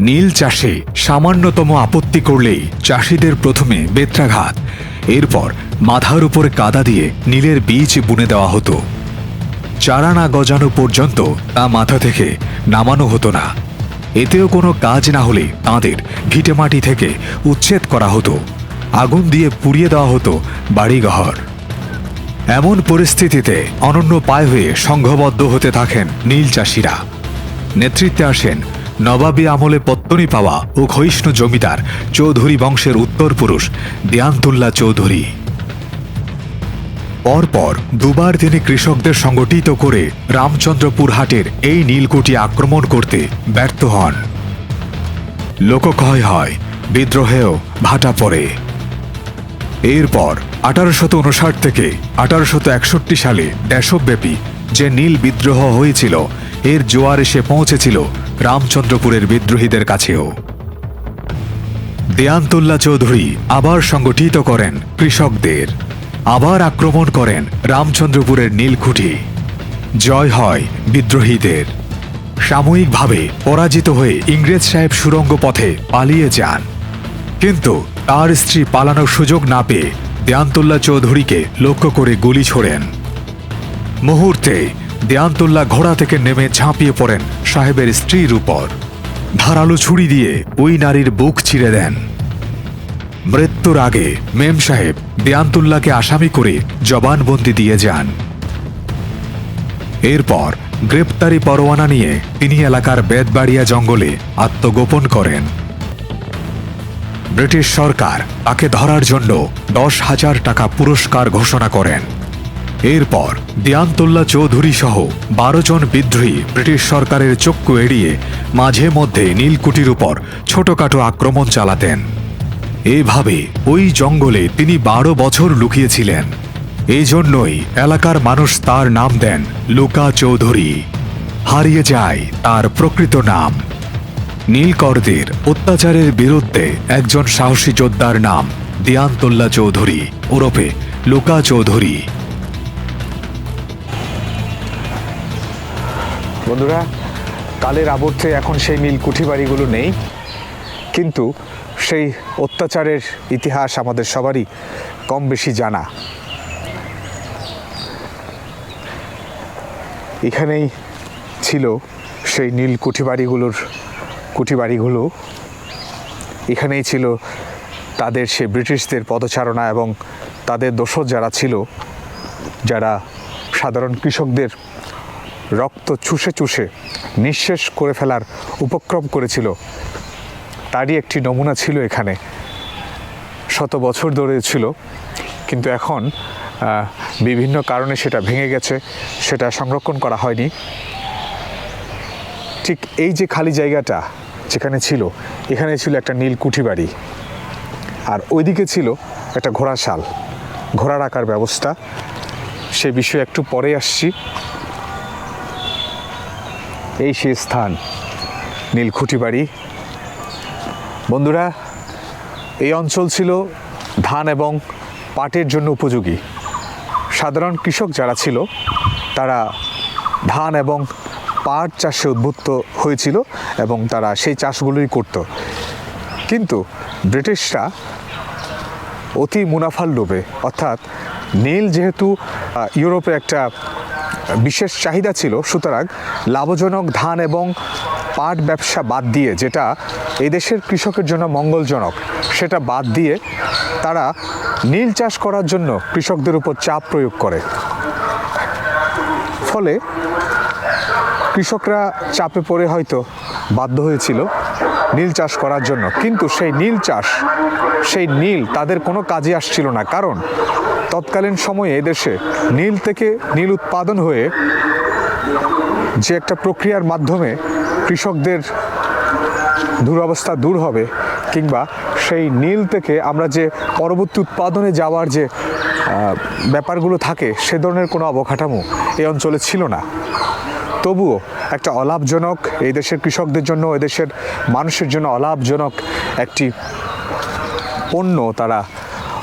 নীল চাষে সামান্যতম আপত্তি করলেই চাষিদের প্রথমে বেত্রাঘাত। এরপর মাথার উপরে কাদা দিয়ে নীলের বীজ বুনে দেওয়া হতো। চারা না গজানো পর্যন্ত তা মাথা থেকে নামানো হতো না। এতেও কোনো কাজ না হলে তাঁদের ভিটেমাটি থেকে উচ্ছেদ করা হতো। আগুন দিয়ে পুড়িয়ে দেওয়া হতো বাড়িঘর। এমন পরিস্থিতিতে অনন্য পায় হয়ে সংঘবদ্ধ হতে থাকেন নীল চাষিরা। নেতৃত্বে আসেন নবাবী আমলে পত্তনি পাওয়া ও ক্ষয়িষ্ণু জমিদার, চৌধুরী বংশের উত্তর পুরুষ দেয়ান্তুল্লাহ চৌধুরী। পরপর দুবার তিনি কৃষকদের সংগঠিত করে রামচন্দ্রপুর হাটের এই নীলকুঠি আক্রমণ করতে ব্যর্থ হন। লোকক্ষয় হয়, বিদ্রোহেও ভাটা পড়ে। এরপর আঠারোশত উনষাট থেকে আঠারোশত একষট্টি সালে দেশব্যাপী যে নীল বিদ্রোহ হয়েছিল, এর জোয়ার এসে পৌঁছেছিল রামচন্দ্রপুরের বিদ্রোহীদের কাছেও। দেয়ান্তুল্লাহ চৌধুরী আবার সংগঠিত করেন কৃষকদের। আবার আক্রমণ করেন রামচন্দ্রপুরের নীলকুঠি। জয় হয় বিদ্রোহীদের। সাময়িকভাবে পরাজিত হয়ে ইংরেজ সাহেব সুরঙ্গ পথে পালিয়ে যান। কিন্তু তার স্ত্রী পালানোর সুযোগ না পেয়ে দেয়ান্তুল্লাহ চৌধুরীকে লক্ষ্য করে গুলি ছোড়েন। মুহূর্তে দেয়ান্তুল্লাহ ঘোড়া থেকে নেমে ঝাঁপিয়ে পড়েন সাহেবের স্ত্রীর উপর ধারালো ছুরি দিয়ে ওই নারীর বুক ছিঁড়ে দেন। মৃত্যুর আগে মেম সাহেব দেয়ান্তুল্লাহকে আসামি করে জবানবন্দি দিয়ে যান। এরপর গ্রেপ্তারি পরোয়ানা নিয়ে তিনি এলাকার বেদবাড়িয়া জঙ্গলে আত্মগোপন করেন। ব্রিটিশ সরকার তাকে ধরার জন্য দশ হাজার টাকা পুরস্কার ঘোষণা করেন। এরপর দিয়ান্তুল্লাহ চৌধুরী সহ বারো জন বিদ্রোহী ব্রিটিশ সরকারের চক্ষু এড়িয়ে মাঝে মধ্যে নীলকুঠির উপর ছোটখাটো আক্রমণ চালাতেন। এভাবে ওই জঙ্গলে তিনি বারো বছর লুকিয়েছিলেন। এই জন্যই এলাকার মানুষ তার নাম দেন লুকা চৌধুরী। হারিয়ে যায় তার প্রকৃত নাম। নীলকরদের অত্যাচারের বিরুদ্ধে একজন সাহসী যোদ্ধার নাম দিয়ান্তুল্লাহ চৌধুরী। ওরফে লুকা চৌধুরী। বন্ধুরা কালের আবর্তে এখন সেই নীলকুঠি বাড়িগুলো নেই, কিন্তু সেই অত্যাচারের ইতিহাস আমাদের সবারই কম বেশি জানা। এখানেই ছিল সেই নীল কুঠি বাড়িগুলোর কুঠি বাড়িগুলো এখানেই ছিল তাদের সে ব্রিটিশদের পদচারণা এবং তাদের দোষর যারা ছিল, যারা সাধারণ কৃষকদের রক্ত চুষে চুষে নিঃশেষ করে ফেলার উপক্রম করেছিল। তারই একটি নমুনা ছিল এখানে। শত বছর ধরে ছিল। কিন্তু এখন বিভিন্ন কারণে সেটা ভেঙে গেছে, সেটা সংরক্ষণ করা হয়নি। ঠিক এই যে খালি জায়গাটা যেখানে ছিল, এখানে ছিল একটা নীল কুঠি বাড়ি। আর ওইদিকে ছিল একটা ঘোড়াশাল ঘোড়া রাখার ব্যবস্থা। সে বিষয়ে একটু পরে আসছি। এই সেই স্থান নীলকুঠি বাড়ি বন্ধুরা, এই অঞ্চল ছিল ধান এবং পাটের জন্য উপযোগী। সাধারণ কৃষক যারা ছিল, তারা ধান এবং পাট চাষে উদ্বুদ্ধ হয়েছিল এবং তারা সেই চাষগুলোই করত। কিন্তু ব্রিটিশরা অতি মুনাফার লোভে, অর্থাৎ নীল যেহেতু ইউরোপে একটা বিশেষ চাহিদা ছিল, সুতরাং লাভজনক ধান এবং পাট ব্যবসা বাদ দিয়ে যেটা এই দেশের কৃষকের জন্য মঙ্গলজনক, সেটা বাদ দিয়ে তারা নীল চাষ করার জন্য কৃষকদের উপর চাপ প্রয়োগ করে। ফলে কৃষকরা চাপে পড়ে হয়তো বাধ্য হয়েছিল নীল চাষ করার জন্য, কিন্তু সেই নীল চাষ, সেই নীল তাদের কোনো কাজে আসছিল না। কারণ তৎকালীন সময়ে এদেশে নীল থেকে নীল উৎপাদন হয়ে যে একটা প্রক্রিয়ার মাধ্যমে কৃষকদের দুরবস্থা দূর হবে কিংবা সেই নীল থেকে আমরা যে পরবর্তী উৎপাদনে যাওয়ার যে ব্যাপারগুলো থাকে, সে ধরনের কোনো অবকাঠামো এই অঞ্চলে ছিল না। তবুও একটা অলাভজনক, এই দেশের কৃষকদের জন্য, এই দেশের মানুষের জন্য অলাভজনক একটি পণ্য তারা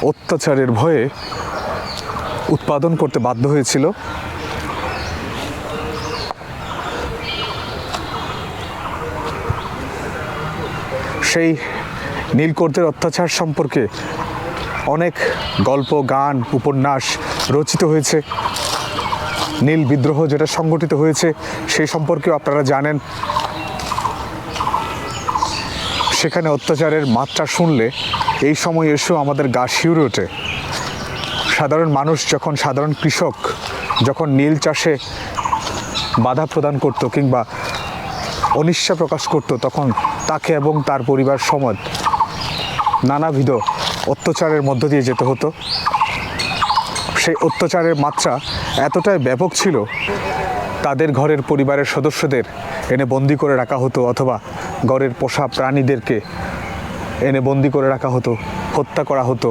অত্যাচারের ভয়ে উৎপাদন করতে বাধ্য হয়েছিল। সেই নীলকরদের অত্যাচার সম্পর্কে অনেক গল্প, গান, উপন্যাস রচিত হয়েছে। নীল বিদ্রোহ যেটা সংগঠিত হয়েছে সেই সম্পর্কেও আপনারা জানেন। সেখানে অত্যাচারের মাত্রা শুনলে এই সময় এসেও আমাদের গা শিউরে ওঠে। সাধারণ মানুষ যখন, সাধারণ কৃষক যখন নীল চাষে বাধা প্রদান করত কিংবা অনিচ্ছা প্রকাশ করত, তখন তাকে এবং তার পরিবার সমাজ নানাবিধ অত্যাচারের মধ্য দিয়ে যেতে হতো। সেই অত্যাচারের মাত্রা এতটাই ব্যাপক ছিল, তাদের ঘরের পরিবারের সদস্যদের এনে বন্দি করে রাখা হতো অথবা ঘরের পোষা প্রাণীদেরকে এনে বন্দি করে রাখা হতো, হত্যা করা হতো।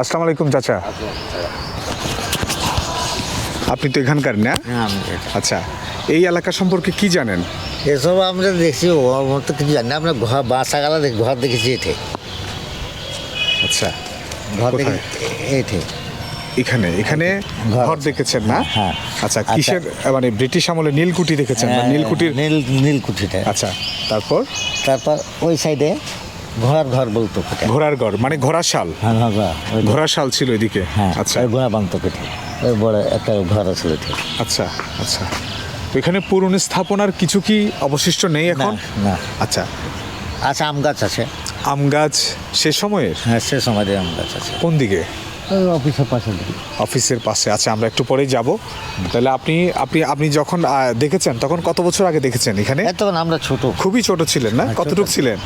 আসসালামু আলাইকুম চাচা। আপনি তো এখানকার না? হ্যাঁ। আচ্ছা এই এলাকা সম্পর্কে কি জানেন? এসব আমরা দেখছি ওর মতো কিছু জানি না। আমরা ঘর দেখ ঘর দেখেছি এঠে। আচ্ছা ঘর দেখে এঠে। এখানে এখানে ঘর দেখেছেন না? হ্যাঁ। আচ্ছা আচ্ছা। কিসের মানে ব্রিটিশ আমলে নীলকুঠি দেখেছেন হ্যাঁ, না নীলকুঠির নীল নীলকুঠিটা। আচ্ছা তারপর? তারপর ওই সাইডে ঘোড়ার ঘর বলতো ঘোড়ার ঘর মানে ঘোড়া শাল? হ্যাঁ হ্যাঁ ঘোড়া, শাল ছিল এদিকে? হ্যাঁ আচ্ছা। ঘোড়া বাঁধতো কেটে ওই বড় একটা ঘর ছিল আচ্ছা আচ্ছা। এখানে পুরনো স্থাপনার কিছু কি অবশিষ্ট নেই এখন? না। আচ্ছা। আচ্ছা আম গাছ আছে। আম গাছ সে সময়ের? হ্যাঁ সে সময় আম গাছ আছে। কোন দিকে? অফিসের পাশে অফিসের পাশে। আচ্ছা আমরা একটু পরেই যাব। তাহলে আপনি আপনি আপনি যখন দেখেছেন তখন কত বছর আগে দেখেছেন এখানে? তখন আমরা ছোট। খুবই ছোট ছিলেন না? হ্যাঁ, কতটুকু ছিলেন?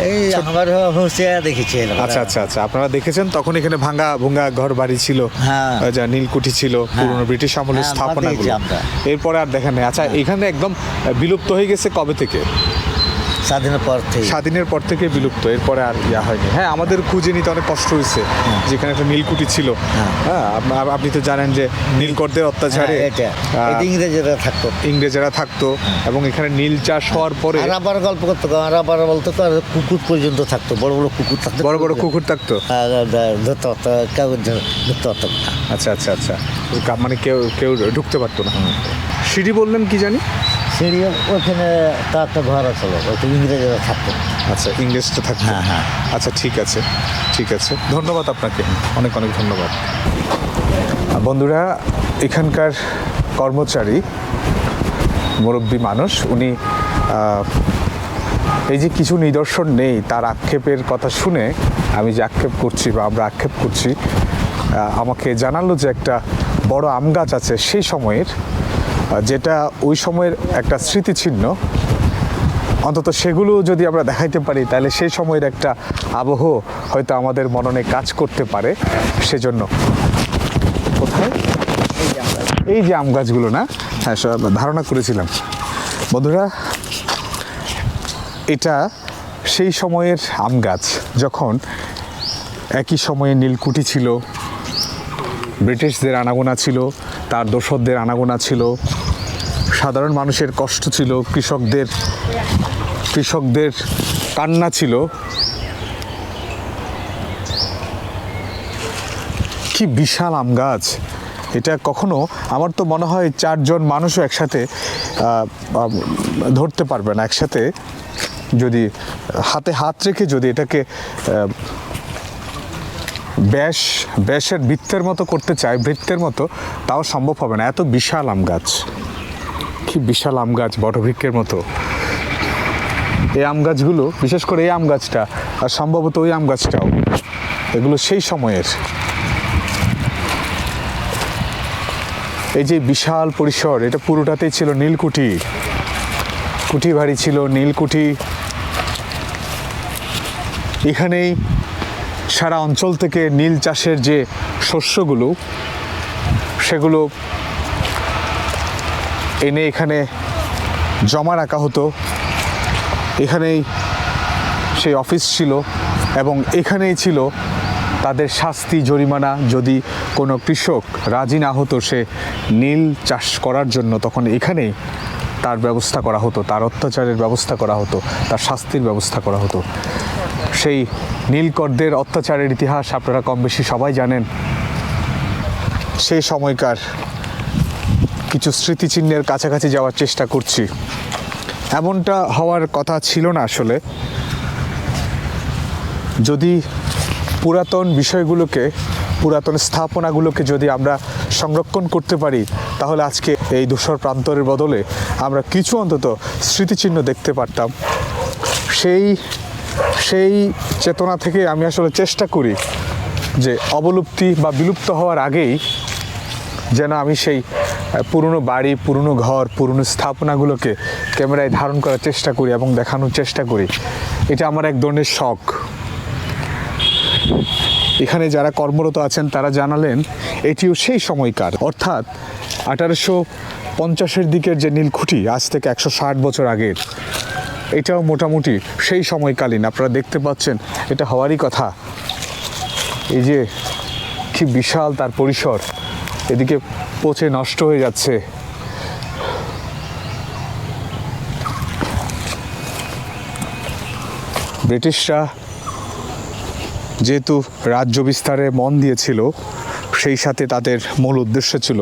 এই আমার হোসে দেখেছি আচ্ছা আচ্ছা আচ্ছা। আপনারা দেখেছেন? তখন এখানে ভাঙ্গা ভুঙ্গা ঘর বাড়ি ছিল। হ্যাঁ। যা নীলকুঠি ছিল পুরনো ব্রিটিশ আমলের হ্যাঁ, স্থাপনাগুলো। এরপরে আর দেখেন নাই। আচ্ছা এখানে একদম বিলুপ্ত হয়ে গেছে কবে থেকে? স্বাধীনের পর থেকে। স্বাধীনের পর থেকে বিলুপ্ত এরপরে আর ইয়া হয়নি। হ্যাঁ আমাদের খুঁজে নিতে অনেক কষ্ট হয়েছে যেখানে একটা নীলকুঠি ছিল। হ্যাঁ। আপ- আপনি তো জানেন যে নীলকরদের অত্যাচারে হ্যাঁ, ইংরেজরা থাকতো। ইংরেজেরা থাকতো এবং এখানে নীল চাষ হওয়ার পরে আর আবার গল্প করতো আর আবার বলতো তো কুকুর পর্যন্ত থাকতো বড় বড় কুকুর থাকতো। বড় বড় কুকুর থাকতো? ধরতে পারতো কেউ ধর- ধরতে পারতো আচ্ছা আচ্ছা আচ্ছা। মানে কেউ কেউ ঢুকতে পারতো না। সিঁড়ি বললেন কি জানি? সিঁড়ি ওখানে তার একটা ঘর আছে ওখানে ইংরেজরা থাকতো। আচ্ছা ইংলিশটা থাকতো। হ্যাঁ, হ্যাঁ। আচ্ছা ঠিক আছে ঠিক আছে। ধন্যবাদ আপনাকে অনেক অনেক ধন্যবাদ। বন্ধুরা এখানকার কর্মচারী মুরব্বী মানুষ উনি এই যে কিছু নিদর্শন নেই তার আক্ষেপের কথা শুনে আমি যে আক্ষেপ করছি বা আমরা আক্ষেপ করছি আমাকে জানালো যে একটা বড় আম গাছ আছে সেই সময়ের যেটা ওই সময়ের একটা স্মৃতিচিহ্ন। অন্তত সেগুলো যদি আমরা দেখাইতে পারি, তাহলে সেই সময়ের একটা আবহ হয়তো আমাদের মননে কাজ করতে পারে। সেজন্য কোথায়? এই যে আম গাছগুলো না? হ্যাঁ ধারণা করেছিলাম। বন্ধুরা, এটা সেই সময়ের আম গাছ যখন একই সময়ে নীলকুঠি ছিল, ব্রিটিশদের আনাগোনা ছিল তার দোসরদের আনাগোনা ছিল। সাধারণ মানুষের কষ্ট ছিল, কৃষকদের কৃষকদের কান্না ছিল। কি বিশাল আম গাছ। এটা কখনো, আমার তো মনে হয় চারজন মানুষও একসাথে ধরতে পারবে না। একসাথে যদি, হাতে হাত রেখে যদি এটাকে ব্যাস, ব্যাসের বৃত্তের মতো করতে চায়, বৃত্তের মতো, তাও সম্ভব হবে না। এত বিশাল আম গাছ। কি বিশাল আম গাছ বটবৃক্ষের মতো। এই আম গাছগুলো, বিশেষ করে এই আম গাছটা, আর সম্ভবত ওই আম গাছটাও, এগুলো সেই সময়ের। এই যে বিশাল পরিসর, এটা পুরোটাতেই ছিল নীলকুঠি। কুঠি বাড়ি ছিল নীলকুঠি। এখানেই সারা অঞ্চল থেকে নীল চাষের যে শস্যগুলো, সেগুলো এনে এখানে জমা রাখা হতো। এখানেই সেই অফিস ছিল এবং এখানেই ছিল তাদের শাস্তি জরিমানা। যদি কোনো কৃষক রাজি না হতো সে নীল চাষ করার জন্য, তখন এখানেই তার ব্যবস্থা করা হতো, তার অত্যাচারের ব্যবস্থা করা হতো, তার শাস্তির ব্যবস্থা করা হতো। সেই নীলকরদের অত্যাচারের ইতিহাস আপনারা কম বেশি সবাই জানেন। সেই সময়কার কিছু স্মৃতিচিহ্নের কাছাকাছি যাওয়ার চেষ্টা করছি। এমনটা হওয়ার কথা ছিল না আসলে। যদি পুরাতন বিষয়গুলোকে, পুরাতন স্থাপনাগুলোকে যদি আমরা সংরক্ষণ করতে পারি, তাহলে আজকে এই ধূসর প্রান্তরের বদলে আমরা কিছু অন্তত স্মৃতিচিহ্ন দেখতে পারতাম। সেই সেই চেতনা থেকে আমি আসলে চেষ্টা করি যে অবলুপ্তি বা বিলুপ্ত হওয়ার আগেই যেন আমি সেই পুরনো বাড়ি, পুরনো ঘর, পুরনো স্থাপনাগুলোকে ক্যামেরায় ধারণ করার চেষ্টা করি এবং দেখানোর চেষ্টা করি। এটা আমার এক ধরনের শখ। এখানে যারা কর্মরত আছেন তারা জানালেন, এটিও সেই সময়কার। অর্থাৎ আঠারোশো পঞ্চাশের দিকের যে নীলকুঠি, আজ থেকে একশো ষাট বছর আগের এটাও মোটামুটি সেই সময়কালীন। আপনারা দেখতে পাচ্ছেন, এটা হওয়ারই কথা। এই যে কি বিশাল তার পরিসর। এদিকে পচে নষ্ট হয়ে যাচ্ছে। ব্রিটিশরা যেহেতু রাজ্য বিস্তারে মন দিয়েছিল, সেই সাথে তাদের মূল উদ্দেশ্য ছিল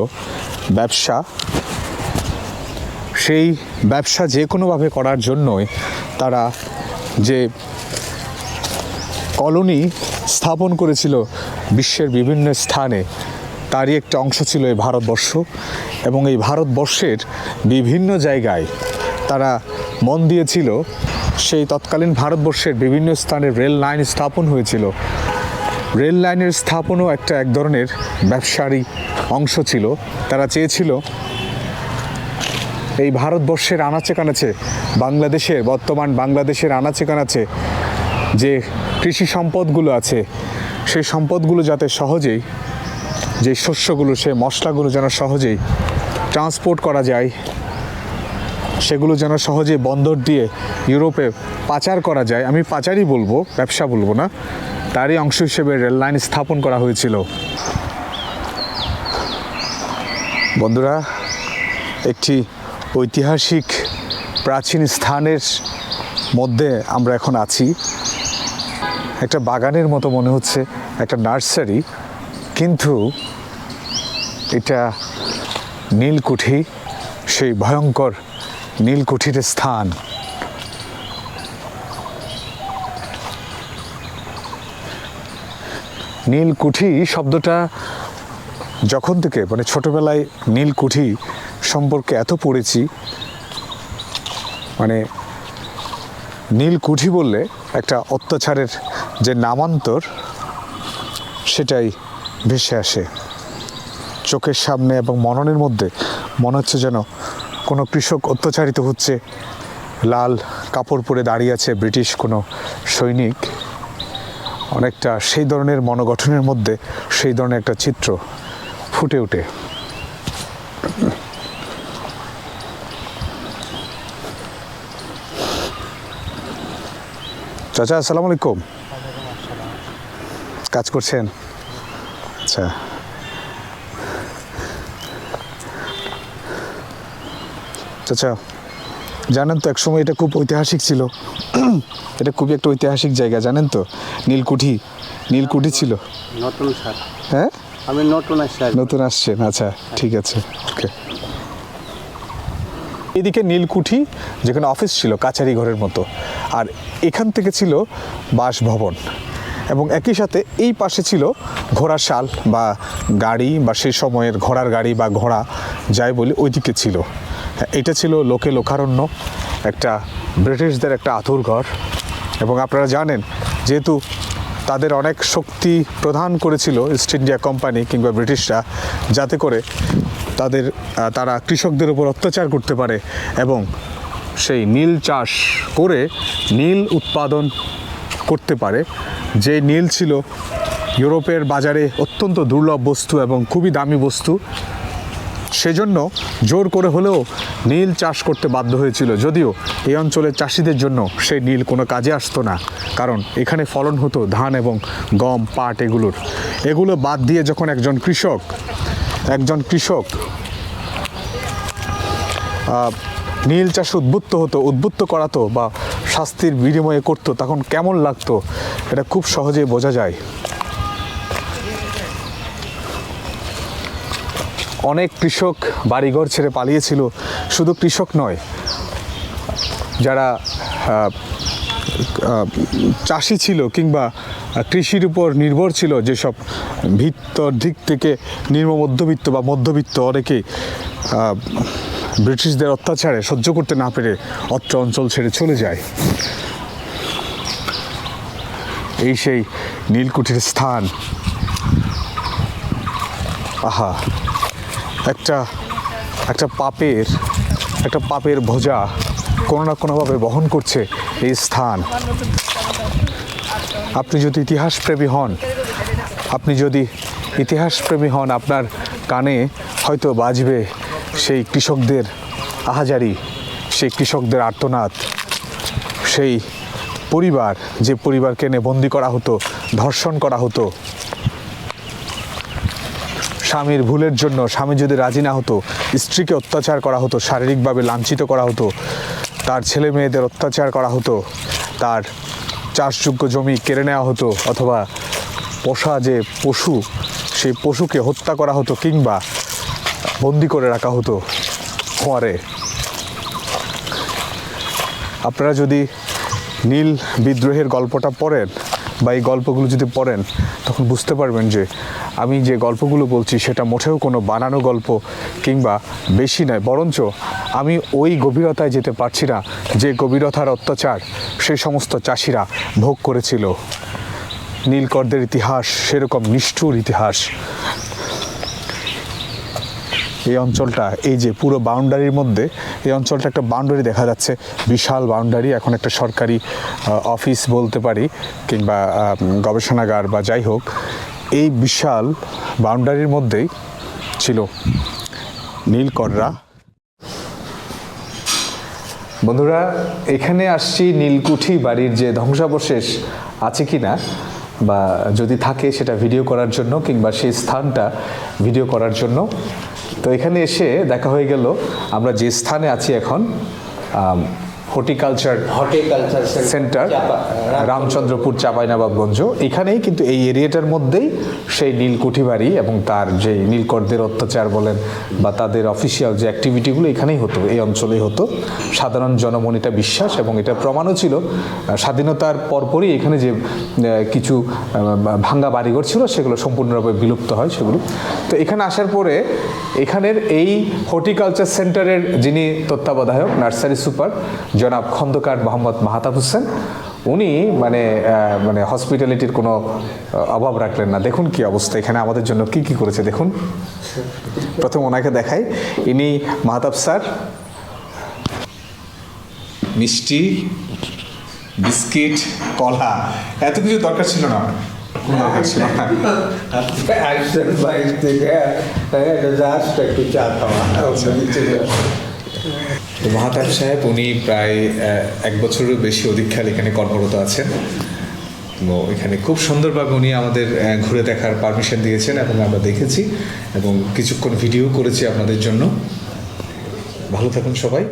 ব্যবসা। সেই ব্যবসা যে কোনোভাবে করার জন্যই তারা যে কলোনি স্থাপন করেছিল বিশ্বের বিভিন্ন স্থানে, তারই একটা অংশ ছিল এই ভারতবর্ষ এবং এই ভারতবর্ষের বিভিন্ন জায়গায় তারা মন দিয়েছিল সেই তৎকালীন ভারতবর্ষের বিভিন্ন স্থানে রেল লাইন স্থাপন হয়েছিল। রেল লাইনের স্থাপনও একটা এক ধরনের ব্যবসারই অংশ ছিল। তারা চেয়েছিল এই ভারতবর্ষের আনাচে কানাচে, বাংলাদেশের, বর্তমান বাংলাদেশের আনাচে কানাচে যে কৃষি সম্পদগুলো আছে, সেই সম্পদগুলো যাতে সহজেই, যে শস্যগুলো সে মশলাগুলো যেন সহজেই ট্রান্সপোর্ট করা যায়, সেগুলো যেন সহজে বন্দর দিয়ে ইউরোপে পাচার করা যায়, আমি পাচারই বলব, ব্যবসা বলব না, তারই অংশ হিসেবে রেল লাইন স্থাপন করা হয়েছিল। বন্ধুরা, একটি ঐতিহাসিক প্রাচীন স্থানের মধ্যে আমরা এখন আছি। একটা বাগানের মতো মনে হচ্ছে, একটা নার্সারি, কিন্তু এটা নীলকুঠি, সেই ভয়ঙ্কর নীলকুঠির স্থান। নীলকুঠি শব্দটা যখন থেকে মানে ছোটবেলায় নীলকুঠি সম্পর্কে এত পড়েছি মানে নীলকুঠি বললে একটা অত্যাচারের যে নামান্তর, সেটাই ভেসে আসে। চোখের সামনে এবং মননের মধ্যে মনে হচ্ছে যেন কোনো কৃষক অত্যাচারিত হচ্ছে। লাল কাপড় পরে দাঁড়িয়ে আছে ব্রিটিশ কোনো সৈনিক। অনেকটা সেই ধরনের মনোগঠনের মধ্যে সেই ধরনের একটা চিত্র ফুটে ওঠে। চাচা আসসালামু আলাইকুম। কাজ করছেন? আচ্ছা। চাচা জানেন তো একসময় এটা খুব ঐতিহাসিক ছিল। এটা খুবই একটা ঐতিহাসিক জায়গা জানেন তো? নীলকুঠি নীলকুঠি ছিল। নতুন হ্যাঁ? আমি নতুন স্যার নতুন আসছেন আচ্ছা ঠিক আছে ওকে এদিকে নীলকুঠি যেখানে অফিস ছিল কাছারি ঘরের মতো আর এখান থেকে ছিল বাসভবন এবং একই সাথে এই পাশে ছিল ঘোড়ার শাল বা গাড়ি বা সেই সময়ের ঘোড়ার গাড়ি বা ঘোড়া যাই বলি ওইদিকে ছিল। হ্যাঁ, এটা ছিল লোকে লোকারণ্য একটা ব্রিটিশদের একটা আতুর ঘর এবং আপনারা জানেন যেহেতু তাদের অনেক শক্তি প্রদান করেছিল ইস্ট ইন্ডিয়া কোম্পানি কিংবা ব্রিটিশরা, যাতে করে তাদের তারা কৃষকদের উপর অত্যাচার করতে পারে এবং সেই নীল চাষ করে নীল উৎপাদন করতে পারে। যে নীল ছিল ইউরোপের বাজারে অত্যন্ত দুর্লভ বস্তু এবং খুবই দামি বস্তু। সেজন্য জোর করে হলেও নীল চাষ করতে বাধ্য হয়েছিল। যদিও এই অঞ্চলের চাষিদের জন্য সেই নীল কোনো কাজে আসতো না, কারণ এখানে ফলন হতো ধান এবং গম, পাট এগুলোর। এগুলো বাদ দিয়ে যখন একজন কৃষক একজন কৃষক নীল চাষ উদ্বুদ্ধ হতো, উদ্বুদ্ধ করাতো বা শাস্তির বিনিময়ে করতো, তখন কেমন লাগতো, এটা খুব সহজেই বোঝা যায়। অনেক কৃষক বাড়িঘর ছেড়ে পালিয়েছিল, শুধু কৃষক নয়, যারা চাষি ছিল কিংবা কৃষির উপর নির্ভর ছিল যেসব ভিত্তর দিক থেকে নিম্ন মধ্যবিত্ত বা মধ্যবিত্ত অনেকে ব্রিটিশদের অত্যাচারে সহ্য করতে না পেরে অত্র অঞ্চল ছেড়ে চলে যায়। এই সেই নীলকুঠির স্থান। আহা! একটা একটা পাপের একটা পাপের ভোজা কোনো না কোনোভাবে বহন করছে এই স্থান। আপনি যদি ইতিহাসপ্রেমী হন, আপনি যদি ইতিহাসপ্রেমী হন, আপনার কানে হয়তো বাজবে সেই কৃষকদের আহাজারি, সেই কৃষকদের আর্তনাদ, সেই পরিবার, যে পরিবারকে এনে বন্দি করা হতো, ধর্ষণ করা হতো স্বামীর ভুলের জন্য স্বামী যদি রাজি না হতো, স্ত্রীকে অত্যাচার করা হতো, শারীরিকভাবে লাঞ্ছিত করা হতো, তার ছেলে মেয়েদের অত্যাচার করা হতো, তার চাষযোগ্য জমি কেড়ে নেওয়া হতো, অথবা পোষা যে পশু, সেই পশুকে হত্যা করা হতো কিংবা বন্দি করে রাখা হতো খোয়ারে। আপনারা যদি নীল বিদ্রোহের গল্পটা পড়েন বা এই গল্পগুলো যদি পড়েন, তখন বুঝতে পারবেন যে আমি যে গল্পগুলো বলছি সেটা মোটেও কোনো বানানো গল্প কিংবা বেশি নয়, বরঞ্চ আমি ওই গভীরতায় যেতে পারছি না যে গভীরতার অত্যাচার সেই সমস্ত চাষিরা ভোগ করেছিল। নীলকরদের ইতিহাস সেরকম নিষ্ঠুর ইতিহাস। এই অঞ্চলটা, এই যে পুরো বাউন্ডারির মধ্যে, এই অঞ্চলটা একটা বাউন্ডারি দেখা যাচ্ছে, বিশাল বাউন্ডারি, এখন একটা সরকারি অফিস বলতে পারি, কিংবা গবেষণাগার বা যাই হোক। এই বিশাল বাউন্ডারির মধ্যেই ছিল নীলকররা বন্ধুরা, এখানে আসছি নীলকুঠি বাড়ির যে ধ্বংসাবশেষ আছে কি না বা যদি থাকে সেটা ভিডিও করার জন্য কিংবা সেই স্থানটা ভিডিও করার জন্য। তো এখানে এসে দেখা হয়ে গেল, আমরা যে স্থানে আছি এখন horticulture horticulture centre Ramchandrapur Chapainawabganj এখানেই কিন্তু এই এরিয়াটার মধ্যেই সেই নীলকুঠি বাড়ি এবং তার যে নীলকরদের অত্যাচার বলেন বা তাদের অফিসিয়াল যে অ্যাক্টিভিটিগুলো এখানেই হতো এই অঞ্চলেই হতো। সাধারণ জনমন এটা বিশ্বাস এবং এটা প্রমাণও ছিল। স্বাধীনতার পরপরই এখানে যে কিছু ভাঙ্গা বাড়িঘর ছিল সেগুলো সম্পূর্ণরূপে বিলুপ্ত হয় সেগুলো। তো এখানে আসার পরে এখানের এই হর্টিকালচার সেন্টারের যিনি তত্ত্বাবধায়ক নার্সারি সুপার জনাব খন্দকার মোহাম্মদ মাহাতাব হোসেন। উনি মানে মানে হসপিটালিটির কোনো অভাব রাখলেন না। দেখুন কি অবস্থা। এখানে আমাদের জন্য কি কি করেছে দেখুন। প্রথম ওনাকে দেখাই। ইনি মাহাতাব স্যার মিষ্টি বিস্কিট কলা এত কিছু দরকার ছিল না। কোনো দরকার ছিল না। থেকে একটু চা খাওয়া। তো মাহাতাব সাহেব, উনি প্রায় এক বছরেরও বেশি অধিককাল এখানে কর্মরত আছেন। তো এখানে খুব সুন্দরভাবে উনি আমাদের ঘুরে দেখার পারমিশন দিয়েছেন এবং আমরা দেখেছি এবং কিছুক্ষণ ভিডিও করেছি আপনাদের জন্য। ভালো থাকুন সবাই।